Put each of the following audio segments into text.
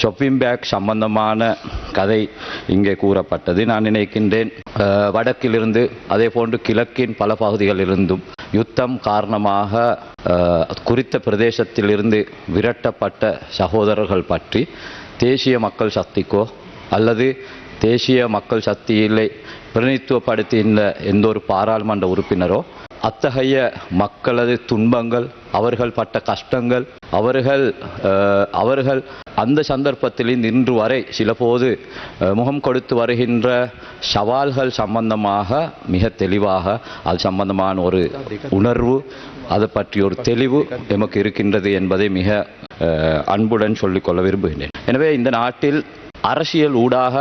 Shopping back சம்பந்தமான கதை இங்கே கூறப்பட்டது. நான் நினைக்கின்றேன் வடக்கிலிருந்து அதே போன்று கிழக்கின் பல பகுதிகளிலிருந்தும் யுத்தம் காரணமாக குறித்த பிரதேசத்திலிருந்து விரட்டப்பட்ட சகோதரர்கள் பற்றி தேசிய மக்கள் சக்திக்கோ அல்லது தேசிய மக்கள் சக்தியிலே பிரதிநிதித்துவப்படுத்தியிருந்த எந்த ஒரு பாராளுமன்ற உறுப்பினரோ அத்தகைய மக்களது துன்பங்கள் அவர்கள் பட்ட கஷ்டங்கள் அவர்கள் அவர்கள் அந்த சந்தர்ப்பத்தில் இன்று வரை சிலபோது முகம் கொடுத்து வருகின்ற சவால்கள் சம்பந்தமாக மிக தெளிவாக அது சம்பந்தமான ஒரு உணர்வு அதை பற்றி ஒரு தெளிவு எமக்கு இருக்கின்றது என்பதை மிக அன்புடன் சொல்லிக்கொள்ள விரும்புகின்றேன். எனவே இந்த நாட்டில் அரசியல் ஊடாக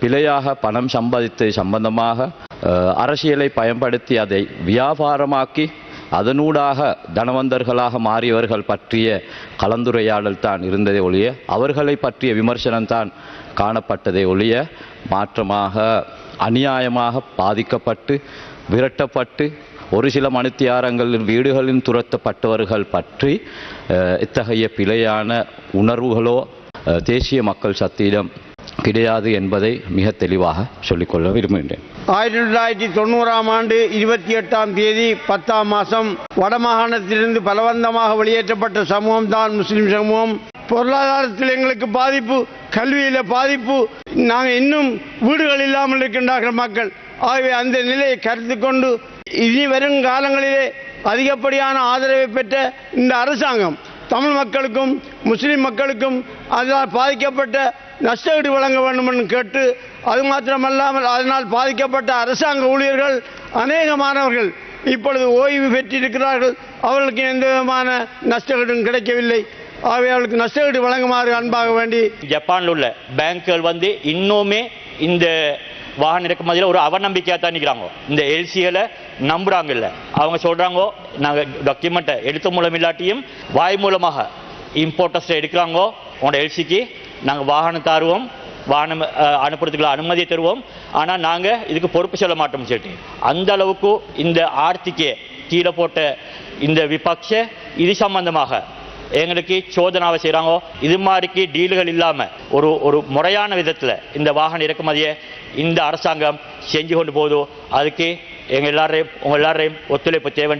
பிழையாக பணம் சம்பாதித்தது சம்பந்தமாக அரசியலை பயன்படுத்தி அதை வியாபாரமாக்கி அதனூடாக தனவந்தர்களாக மாறியவர்கள் பற்றிய கலந்துரையாடல் தான் இருந்ததே ஒழிய அவர்களை பற்றிய விமர்சனம் தான் காணப்பட்டதே ஒழிய மாற்றமாக அநியாயமாக பாதிக்கப்பட்டு விரட்டப்பட்டு ஒரு சில மணித்தியாரங்களில் வீடுகளில் துரத்தப்பட்டவர்கள் பற்றி இத்தகைய பிழையான உணர்வுகளோ தேசிய மக்கள் சக்தியிடம் கிடையாது என்பதை மிக தெளிவாக சொல்லிக்கொள்ள விரும்புகின்றேன். ஆயிரத்தி தொள்ளாயிரத்தி தொண்ணூறாம் ஆண்டு இருபத்தி எட்டாம் தேதி பத்தாம் மாதம் வடமாகாணத்திலிருந்து பலவந்தமாக வெளியேற்றப்பட்ட சமூகம் தான் முஸ்லிம் சமூகம். பொருளாதாரத்தில் எங்களுக்கு பாதிப்பு கல்வியில் பாதிப்பு. நாங்கள் இன்னும் வீடுகள் இல்லாமல் இருக்கின்றார்கள் மக்கள். ஆகவே அந்த நிலையை கருத்து கொண்டு இனி வரும் காலங்களிலே அதிகப்படியான ஆதரவை பெற்ற இந்த அரசாங்கம் தமிழ் மக்களுக்கும் முஸ்லிம் மக்களுக்கும் அதனால் பாதிக்கப்பட்ட நஷ்டஈடு வழங்க வேண்டும் கேட்டு அது மாத்திரமல்லாமல் அதனால் பாதிக்கப்பட்ட அரசாங்க ஊழியர்கள் அநேகமானவர்கள் இப்பொழுது ஓய்வு பெற்றிருக்கிறார்கள். அவர்களுக்கு எந்த விதமான நஷ்டஈடும் கிடைக்கவில்லை. ஆகவே அவர்களுக்கு நஷ்டஈடு வழங்குமாறு அன்பாக வேண்டி ஜப்பானில் உள்ள பேங்குகள் வந்து இன்னுமே இந்த வாகன இறக்குமதியில் ஒரு அவநம்பிக்கையாக தான் நிற்கிறாங்க இந்த எல்சியில் நம்புகிறாங்கல்ல இல்லை. அவங்க சொல்கிறாங்கோ நாங்கள் டாக்குமெண்ட்டை எழுத்து மூலம் இல்லாட்டியும் வாய் மூலமாக இம்போர்ட்டர்ஸை எடுக்கிறாங்கோ உங்களோட எல்சிக்கு நாங்கள் வாகனம் தருவோம் வாகனம் அனுப்புறதுக்குள்ள அனுமதியை தருவோம். ஆனால் நாங்கள் இதுக்கு பொறுப்பு சொல்ல மாட்டோம்னு சொல்லிட்டு அந்த அளவுக்கு இந்த ஆர்த்திக்கே கீழே போட்ட இந்த விபக்ஷ இது சம்பந்தமாக எங்களுக்கு சோதனாவை செய்கிறாங்கோ இது மாதிரிக்கு டீலுகள் இல்லாமல் ஒரு ஒரு முறையான விதத்தில் இந்த வாகன இறக்குமதியை இந்த அரசாங்கம் செஞ்சு கொண்டு போகுதோ அதுக்கு எங்கள் எல்லாரையும் உங்கள் எல்லாரையும் ஒத்துழைப்பு தேவை